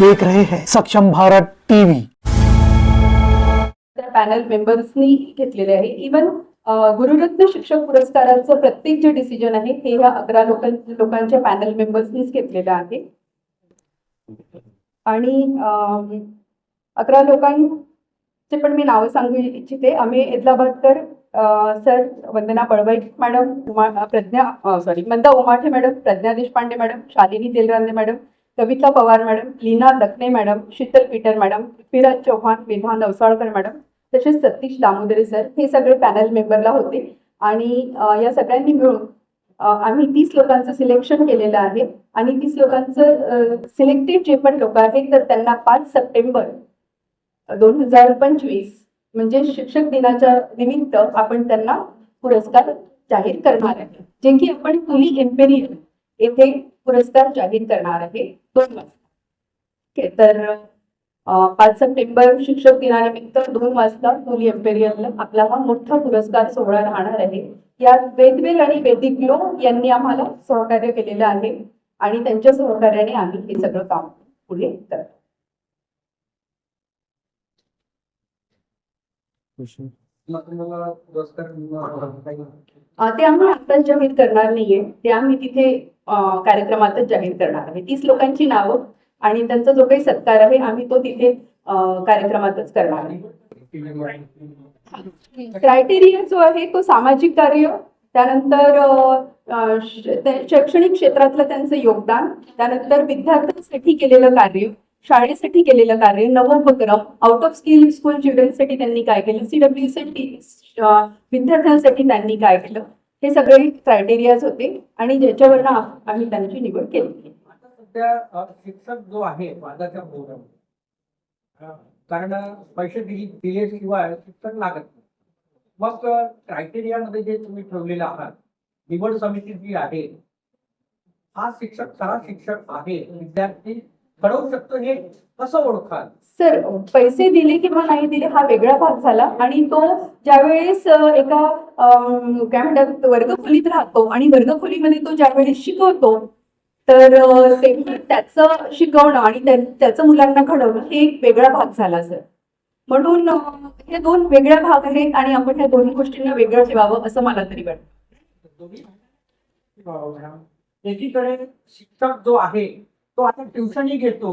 देख रहे हैं। सक्षम भारत टीव्ही पॅनल मेंबर्सनी घेतलेले आहे. इवन गुरुरत्न शिक्षक पुरस्काराचं प्रत्येक जे डिसिजन आहे हे ह्या अकरा लोकांच्या पॅनल मेंबर्सनीच घेतलेलं आहे. आणि अकरा लोकांचे पण मी नावं सांगू इच्छिते. आम्ही एदला अ, sir Vandana Palwai madam Uma Pradnya sorry Manda Umathe madam Pradnya Deshpande madam Shalini Telrande madam Kavita Pawar madam Leena Dakhane madam Sheetal Peter madam Prithviraj Chavan Vidha Navsalkar madam तसेच सतीश दामोदरे सर हे सगळे panel मेंबरला होते. आणि या सगळ्यांनी मिळून आम्ही तीस लोकांचं सिलेक्शन केलेलं आहे. आणि तीस लोकांचं सिलेक्टेड जे पण लोक आहेत तर त्यांना पाच सप्टेंबर दोन हजार पंचवीस म्हणजे शिक्षक दिनाच्या निमित्त आपण त्यांना पुरस्कार जाहीर करणार आहे. जे की आपण पुली एम्पेरियल येथे पुरस्कार जाहीर करणार आहे. दोन वाजता. ओके तर पाच सप्टेंबर शिक्षक दिनानिमित्त दोन वाजता पुली एम्पेरियलला आपला हा मोठा पुरस्कार सोहळा राहणार आहे. यात वेदवेल आणि वेदिक लो यांनी आम्हाला सहकार्य केलेलं आहे आणि त्यांच्या सहकार्याने आम्ही हे सगळं काम पुढे करतो ते आम्ही आत्ताच जाहीर करणार नाहीये. ते आम्ही तिथे कार्यक्रमातच जाहीर करणार आहे. तीस लोकांची नावं आणि त्यांचा जो काही सत्कार आहे आम्ही तो तिथे कार्यक्रमातच करणार आहे. क्रायटेरिया जो आहे तो सामाजिक कार्य त्यानंतर शैक्षणिक क्षेत्रातलं त्यांचं योगदान त्यानंतर विद्यार्थ्यांसाठी केलेलं कार्य शाळेसाठी केलेलं कार्य नवोपक्रम आउट ऑफ स्किल स्कूल चिल्ड्रनसाठी त्यांनी काय केलं सीडब्ल्यू साठी विद्यार्थ्यांसाठी त्यांनी काय केलं हे सगळे क्रायटेरियाज होते आणि ज्याच्यावरनं आम्ही त्यांची निवड केली. सध्या शिक्षक जो आहे वादाच्या प्रोग्राम कारण पैसे दिली दिल्याशिवाय शिक्षक लागत नाही. मग क्रायटेरिया मध्ये जे तुम्ही ठेवलेले आहात निवड समिती जी आहे हा शिक्षक खरा शिक्षक आहे विद्यार्थी घडवू शकतो हे कसं ओळखाल? सर पैसे दिले किंवा नाही दिले हा वेगळा भाग झाला आणि तो ज्यावेळेस एका काय म्हणतात वर्गखोलीत राहतो आणि वर्गखोलीमध्ये तो ज्यावेळेस शिकवतो तर तेव्हा त्याचं शिकवणं आणि त्या- त्याचं मुलांना घडवणं हे एक वेगळा भाग झाला सर. म्हणून हे दोन वेगळ्या भाग आहेत आणि आपण ह्या दोन्ही गोष्टींना वेगळं ठेवावं असं मला तरी वाटतं. एकीकडे शिक्षक जो आहे तो आता ट्युशनही घेतो.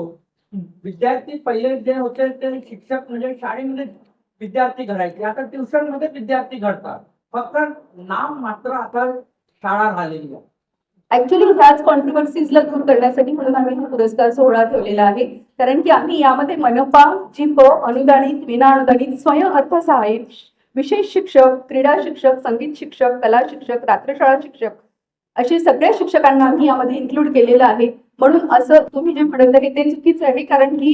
विद्यार्थी पहिले जे होते ते शिक्षक म्हणजे शाळेमध्ये विद्यार्थी घडायचे. आता ट्युशनमध्ये विद्यार्थी घडतात. फक्त नाम मात्र आता शाळा झालेली आहे. ऍक्च्युली ह्याच कॉन्ट्रोवर्सीजला दूर करण्यासाठी म्हणून आम्ही हा पुरस्कार सोहळा ठेवलेला आहे. कारण की आम्ही यामध्ये मनपा जिप अनुदानित विना अनुदानित स्वयं अर्थसहाय्यित विशेष शिक्षक क्रीडा शिक्षक संगीत शिक्षक कला शिक्षक रात्रशाळा शिक्षक असे सगळ्या शिक्षकांना आम्ही यामध्ये इन्क्लूड केलेलं आहे. म्हणून असं तुम्ही जे म्हणत आहे ते चुकीचं आहे कारण की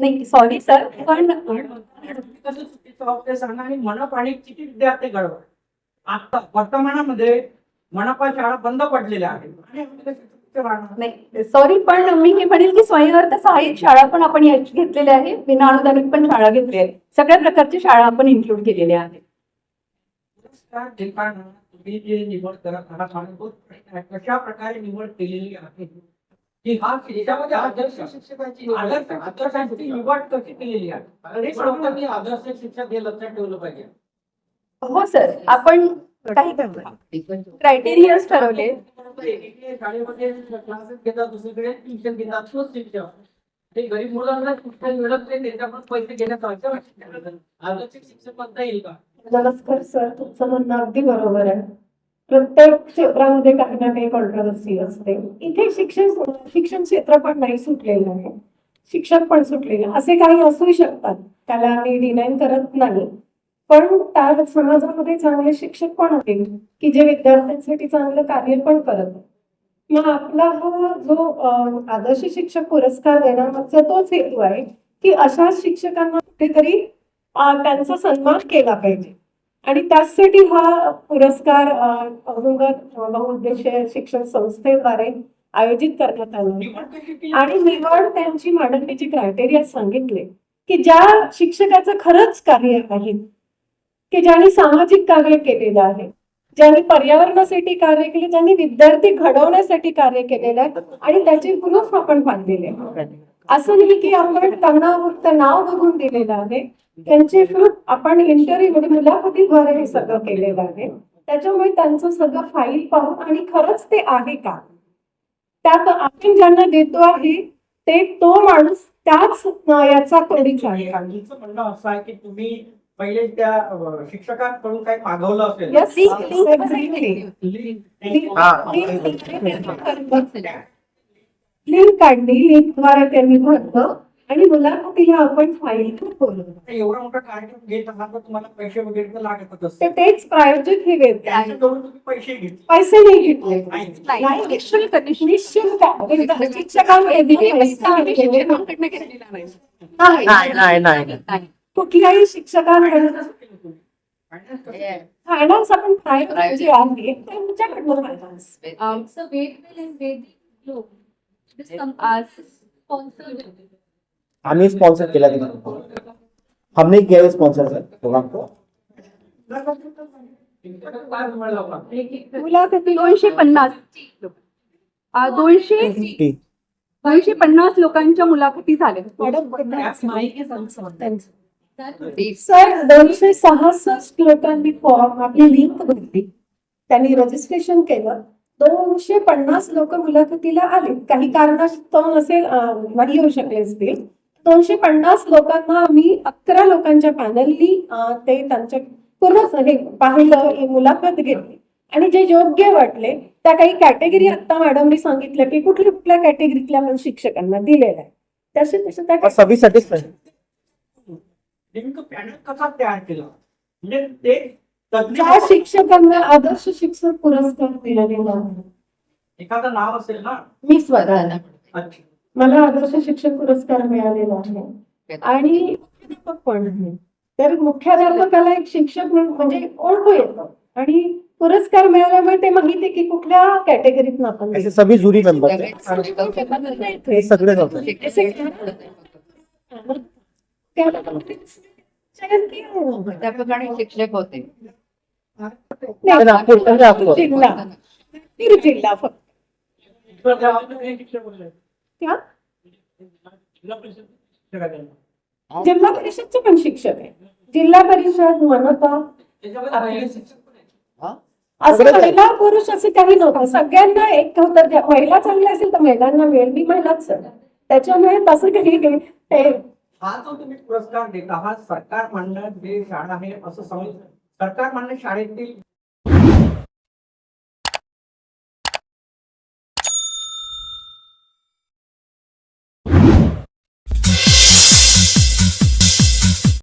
नाही सॉरी सर पण मनप आणि किती विद्यार्थी घडवत आता वर्तमानामध्ये मनपा शाळा बंद पडलेल्या आहेत. सॉरी पण मी हे म्हणेल की स्वयंअर्थ सहाय्यक शाळा पण आपण घेतलेल्या आहे विना अनुदानित पण शाळा घेतल्या आहेत. सगळ्या प्रकारच्या शाळा आपण इन्क्लूड केलेल्या आहेत. देताना तुम्ही जे निवड करत आहात आणि कशा प्रकारे निवड केलेली आहे? की हा त्याच्यामध्ये आदर्श शिक्षकांची आदर्श शिक्षकांची निवड कशी केलेली आहे? हे आदर्श शिक्षक हे लक्षात ठेवलं पाहिजे. हो सर. आपण काही क्रायटेरियाज ठरवले. शाळेमध्ये क्लासेस घेतात दुसरीकडे ट्युशन घेतात. तोच शिक्षक. ते गरीब मुलांना शिक्षण मिळत नाही त्याच्याकडून पैसे घेण्याचा आदर्श शिक्षक म्हणता येईल का? नमस्कार सर. तुमचं म्हणणं अगदी बरोबर आहे. प्रत्येक क्षेत्रामध्ये काही ना काही कॉन्ट्रोवर्सी असते. इथे शिक्षण शिक्षण क्षेत्र पण नाही सुटलेलं आहे. शिक्षक पण सुटलेले असे काही असू शकतात. त्याला मी डिनाईन करत नाही. पण त्या समाजामध्ये चांगले शिक्षक पण आहेत की जे विद्यार्थ्यांसाठी चांगलं कार्य पण करत मग आपला हा जो आदर्श शिक्षक पुरस्कार देण्यामागचा तोच हेतू आहे की अशा शिक्षकांना कुठेतरी त्यांचा सन्मान केला पाहिजे आणि त्याचसाठी हा पुरस्कार अं, बहुउद्देशीय शिक्षण संस्थेद्वारे आयोजित करण्यात आला आणि निवड त्यांची मांडणीची क्रायटेरिया सांगितले की ज्या शिक्षकाचं खरंच कार्य आहे की ज्यांनी सामाजिक कार्य केलेलं आहे ज्यांनी पर्यावरणासाठी कार्य केले ज्यांनी विद्यार्थी घडवण्यासाठी कार्य केलेलं आहे आणि त्याचे प्रूफ आपण बांधलेले आहे. असं नाही की आपण त्यांना फक्त नाव बघून दिलेलं आहे त्यांचे प्रूफ आपण इंटरव्ह्यू म्हणजे मुलाखतीद्वारे हे सगळं केलेलं आहे त्याच्यामुळे त्यांचं सगळं फाईल पाहून आणि खरंच ते आहे का त्यात आपण ज्यांना देतो आहे ते तो माणूस त्याच याचा तोडीच आहे म्हणणं असं आहे की तुम्ही पहिले त्या शिक्षकांकडून काही मागवलं असेल लिंक काढली लिंकद्वारे त्यांनी भरलं आणि मुलाखतीला आपण फाईल बोलवलं एवढा मोठा कार्यक्रम घेत आहात तर तुम्हाला पैसे वगैरे तर लागतच तेच प्रायोजक हे त्यांच्याकडून तुम्ही पैसे घेतले पैसे नाही घेतले नाही. नाही निशुल्क निशुल्क निश्चित आहे. शिक्षकांकडे दिले पैसे नाही घेतले. लोकांकडनं घेतलेला नाही. नाही. नाही नाही नाही. कुठल्याही शिक्षकांकडे Finance कसं? फायनान्स आपण प्रायव्हेट जे आहे त्यांच्याकडनं फायनान्स and Vedic. हमें स्पॉन्सर किया था हमने किया है स्पॉन्सर सर प्रोग्राम को? मुलाखती दोनशे पन्नास. दोनशे दोनशे पन्नास लोकांच्या मुलाखती झाल्या. सर दोनशे सहासष्ट लोकांनी फॉर्म आपली लिंक भरली. त्यांनी रजिस्ट्रेशन केलं. दोनशे पन्नास लोक मुलाखतीला आले. काही कारणास्तव नसेल नाही येऊ शकले असतील. दोनशे पन्नास लोकांना आम्ही अकरा लोकांच्या पॅनलनी ते त्यांच्या पूर्ण हे पाहिलं ही मुलाखत घेतली. आणि जे योग्य वाटले त्या काही कॅटेगरी आता मॅडमनी सांगितलं की कुठल्या कुठल्या कॅटेगरीतल्या म्हणून शिक्षकांना दिलेल्या आहे तसे तसे त्या सेटिस्फाइड लिंक पॅनल कसा तयार केला? म्हणजे ते ज्या शिक्षकांना आदर्श शिक्षक पुरस्कार मिळालेला आहे एखादं नाव असेल ना? मी स्वतः अच्छा. मला आदर्श शिक्षक पुरस्कार मिळालेला आहे आणि मुख्याध्यापक पण आहे? तर मुख्याध्यापकाला एक शिक्षक म्हणून म्हणजे ओळखू येतं. आणि पुरस्कार मिळाल्यामुळे ते माहिती की कुठल्या कॅटेगरीत आपण सभी जूरी मेंबर. सगळे शिक्षक होते. जिल्हा नागपूर जिल्हा फक्त जिल्हा परिषदचे पण शिक्षक आहे जिल्हा परिषद मनपा असं महिला पुरुष असं काही नव्हतं सगळ्यांना एक होतं महिला चांगली असेल तर महिलांना मिळेल मी महिलाच आहे. त्याच्यामुळे तसं काही हा जो तुम्ही पुरस्कार देता हा सरकार म्हणणं जे शाळा आहे असं समजलं सरकार मान्य शाळेतील